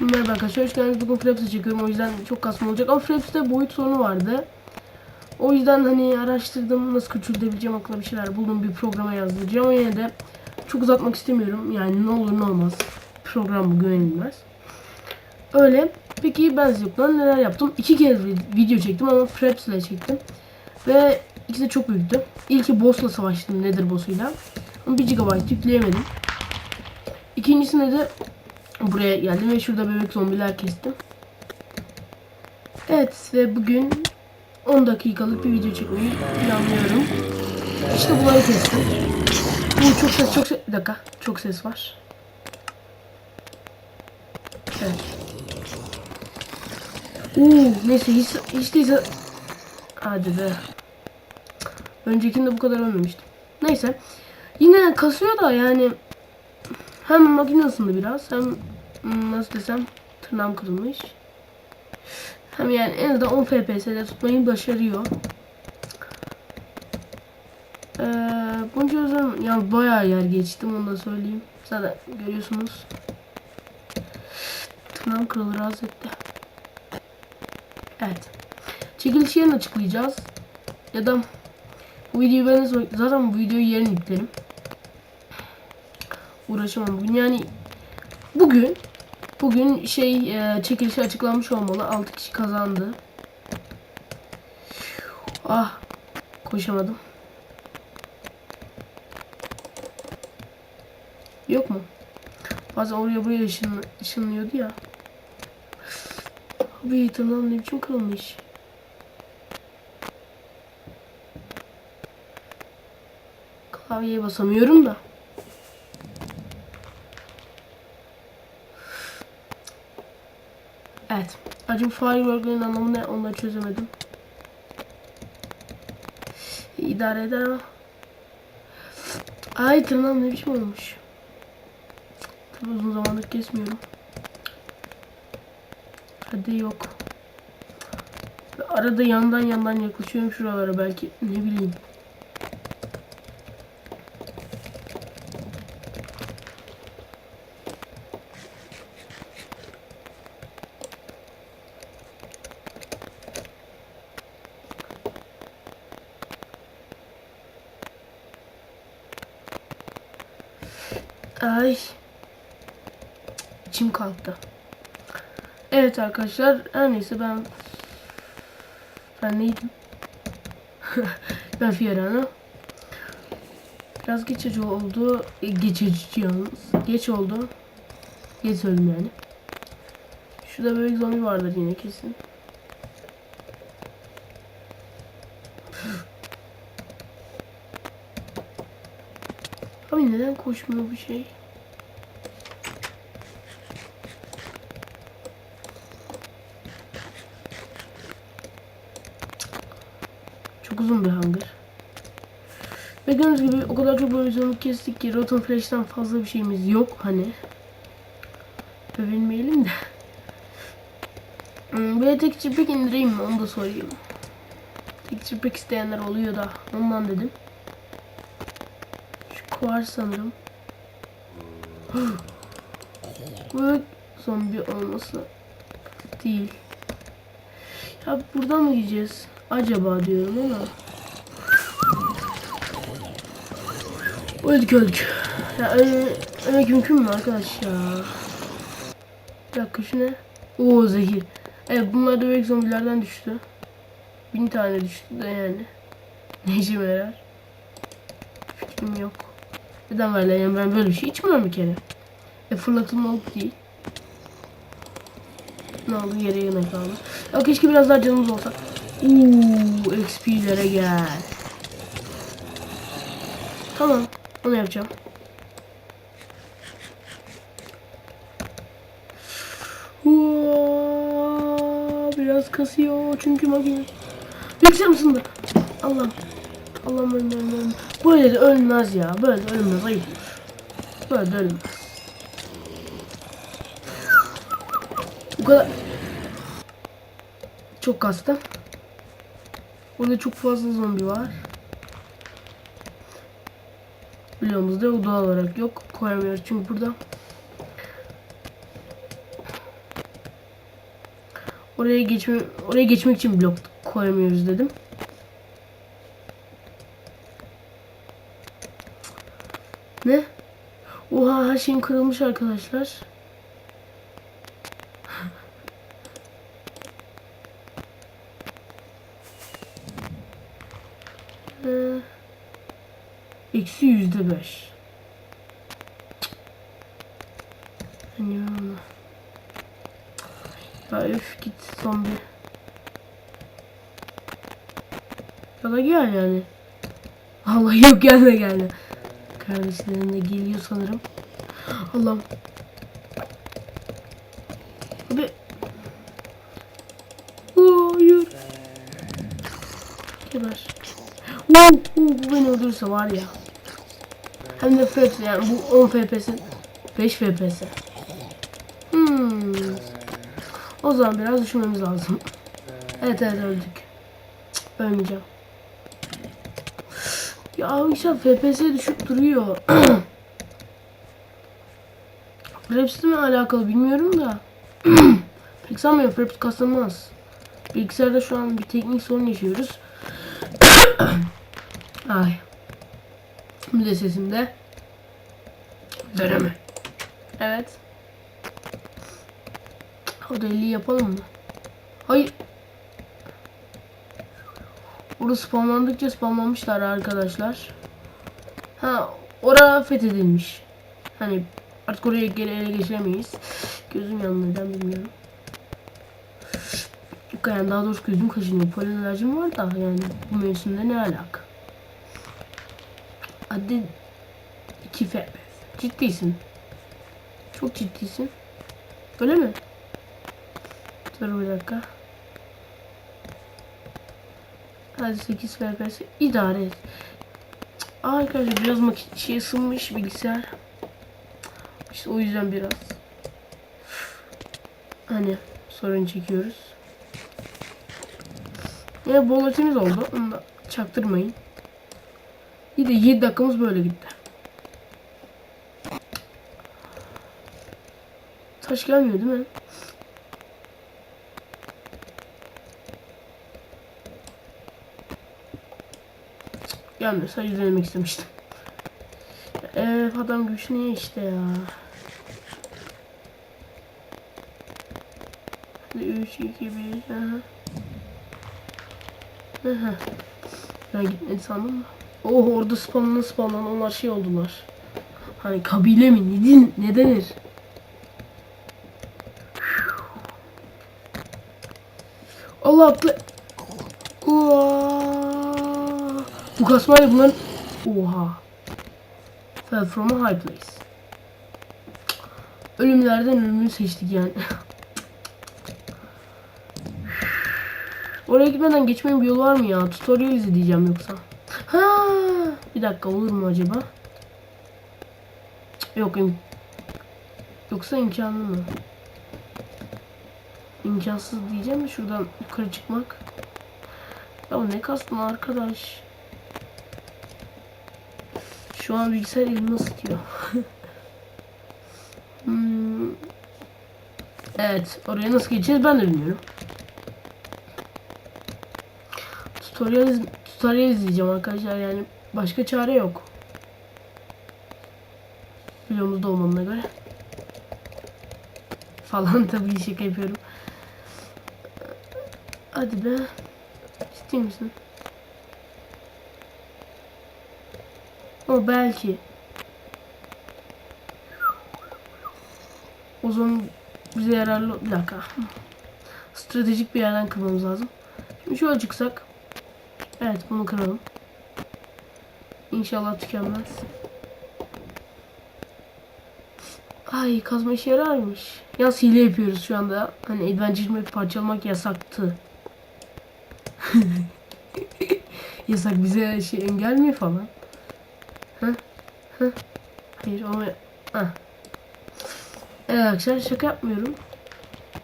Merhaba arkadaşlar, hoş geldiniz. Bugün Fraps'ı çekiyorum. O yüzden çok kasma olacak. Ama Fraps'te boyut sorunu vardı. O yüzden hani araştırdım nasıl küçültebileceğim aklıma bir şeyler buldum. Bir programa yazdıracağım ama yine de çok uzatmak istemiyorum. Yani ne olur ne olmaz. Program bu güvenilmez. Öyle. Peki ben Zip'ten neler yaptım? İki kez vid- video çektim ama Fraps ile çektim. Ve ikisi de çok büyüktü. İlki boss'la savaştım Nether boss'uyla. Ama 1 GB yükleyemedim. İkincisinde de buraya geldim ve şurada bebek zombiler kestim. Evet ve bugün 10 dakikalık bir video çekmeyi planlıyorum. İşte bunları kestim. Bu çok ses çok ses. Dakika. Çok ses var. Evet. Uuu neyse hiç, hiç değilse Hadi be. Öncekinde bu kadar ölmemiştim. Neyse. Yine kasıyor da yani hem makine ısındı biraz hem nasıl desem tırnağım kırılmış. Hem yani en azından 10 FPS'de tutmayı başarıyor. Ee, bunca özür yani bayağı yer geçtim onu da söyleyeyim. Zaten görüyorsunuz. Tırnağım kırılır az etti. Evet. Çekiliş yerini açıklayacağız. Ya da bu videoyu ben zaten bu videoyu yarın yüklerim. Uğraşamam bugün yani bugün bugün şey e, çekilişi açıklanmış olmalı. 6 kişi kazandı. Ah koşamadım. Yok mu? Bazen oraya buraya ışın, ışınlıyordu ya. Abi tırnağım ne biçim kırılmış. Klavyeye basamıyorum da. Evet. Acım firework'ların anlamı ne da çözemedim. İdare eder ama. Ay tırnağım ne biçim olmuş. Tabii uzun zamandır kesmiyorum. Hadi yok. Arada yandan yandan yaklaşıyorum şuralara belki ne bileyim. Ay. İçim kalktı. Evet arkadaşlar her neyse ben ben neydim? ben Fiorano. Biraz geçici oldu. E, Geçici yalnız. Geç oldu. Geç söyledim yani. Şurada bebek zombi vardır yine kesin. Abi neden koşmuyor bu şey? Çok uzun bir hangar. Ve gördüğünüz gibi o kadar çok zorluk kestik ki Rotten Flash'tan fazla bir şeyimiz yok hani. Övünmeyelim de. Hmm, Böyle tek pek indireyim mi onu da sorayım. Tek pek isteyenler oluyor da ondan dedim. Şu kuvar sanırım. Bu zombi olması değil. Ya buradan mı gideceğiz? Acaba diyorum ama. Öldük öldük. Ya öyle, mümkün mü arkadaş ya? Bir dakika şu ne? Oo zehir. Evet bunlar da belki zombilerden düştü. Bin tane düştü de yani. Ne işime? Fikrim yok. Neden böyle yani ben böyle bir şey içmiyorum bir kere. E fırlatılma olup değil. Ne oldu geriye yemek kaldı. Ya keşke biraz daha canımız olsa. Uuu XP'lere gel. Tamam. Onu yapacağım. Biraz kasıyor çünkü makine. Bilgisayar mısın da? Allah'ım. Allah'ım ölüm ölüm. Böyle de ölmez ya. Böyle de ölmez. Ayıp. Böyle de ölmez. Bu kadar. Çok kastım. Burada çok fazla zombi var. Biliyorsunuz da doğal olarak yok. Koyamıyoruz çünkü burada. Oraya geçme oraya geçmek için blok koyamıyoruz dedim. Ne? Oha her şeyim kırılmış arkadaşlar. Eksi yüzde beş. Hani. Ya üf git son bir. Ya da gel yani. Allah yok gelme gelme. Kardeşlerim de geliyor sanırım. Allah'ım. Abi. Hayır. Geber. Oo, bu beni öldürürse var ya. Hem de FPS yani bu 10 FPS 5 FPS. Hmm. O zaman biraz düşünmemiz lazım. Evet evet öldük. Cık, ölmeyeceğim. Ya işte FPS düşüp duruyor. Fraps'le mi alakalı bilmiyorum da. Pek sanmıyorum Fraps kasılmaz. Bilgisayarda şu an bir teknik sorun yaşıyoruz. Ay. Bir de sesimde. Dönemi. Evet. O deliği yapalım mı? Hayır. Burada spamlandıkça spamlanmışlar arkadaşlar. Ha, ora fethedilmiş. Hani artık oraya geri ele geçiremeyiz. Gözüm yandı neden bilmiyorum. Yani daha doğrusu gözüm kaşınıyor. Polen alerjim var da yani bu mevsimde ne alaka? Hadi 2 FPS. Ciddisin. Çok ciddisin. Öyle mi? Dur bir dakika. Hadi 8 FPS idare et. Arkadaşlar biraz şey ısınmış bilgisayar. İşte o yüzden biraz hani sorun çekiyoruz. Ya bol oldu. Onu da çaktırmayın. İyi de 7 dakikamız böyle gitti. Taş gelmiyor değil mi? Gelmiyor. Sadece denemek istemiştim. Evet adam güç niye işte ya. Hadi 3, 2, 1. Aha. Aha. Ben gitmedi sandım da. Oh orada spamlanan spamlanan onlar şey oldular. Hani kabile mi? Ne, ne denir? Allah atla. Bu kasmayla bunların... Oha. Fell from a high place. Ölümlerden ölümünü seçtik yani. Oraya gitmeden geçmenin bir yolu var mı ya? Tutorial izleyeceğim yoksa. Ha, bir dakika olur mu acaba? Yok im Yoksa imkanlı mı? İmkansız diyeceğim de şuradan yukarı çıkmak. Ya ne kastın arkadaş? Şu an bilgisayar elimi ısıtıyor. hmm. Evet, oraya nasıl geçeceğiz ben de bilmiyorum. Tutorial, tutorial izleyeceğim arkadaşlar yani başka çare yok. Videomuzda olmamına göre. Falan tabii şaka yapıyorum. Hadi be. Ciddi misin? O belki. O zaman bize yararlı bir dakika. Stratejik bir yerden kırmamız lazım. Şimdi şöyle çıksak. Evet bunu kıralım. İnşallah tükenmez. Ay kazma işe yararmış. Ya hile yapıyoruz şu anda. Hani Adventure Map parçalamak yasaktı. Yasak bize şey engel mi falan? Hı? Hı? Hayır ama... Ha. Evet arkadaşlar şaka yapmıyorum.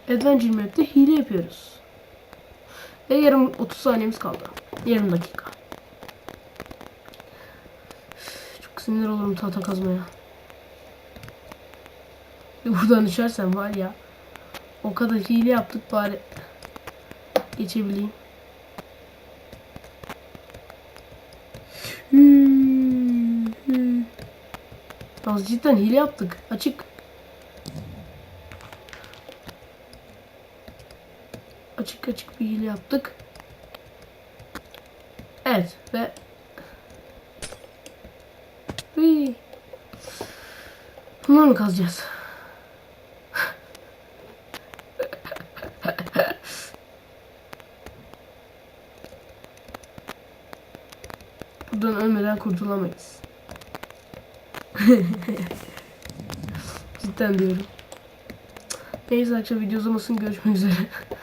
Adventure Map'te hile yapıyoruz. Ve yarım 30 saniyemiz kaldı. Yarım dakika. Çok sinir olurum tahta kazmaya. Buradan düşersem var ya. O kadar hile yaptık bari. geçebileyim. Hmm, hmm. Az cidden hile yaptık. Açık. Açık açık bir hile yaptık. Evet ve Hıy. Bunları mı kazacağız? Buradan ölmeden kurtulamayız. Cidden diyorum. Neyse akşam video uzamasın görüşmek üzere.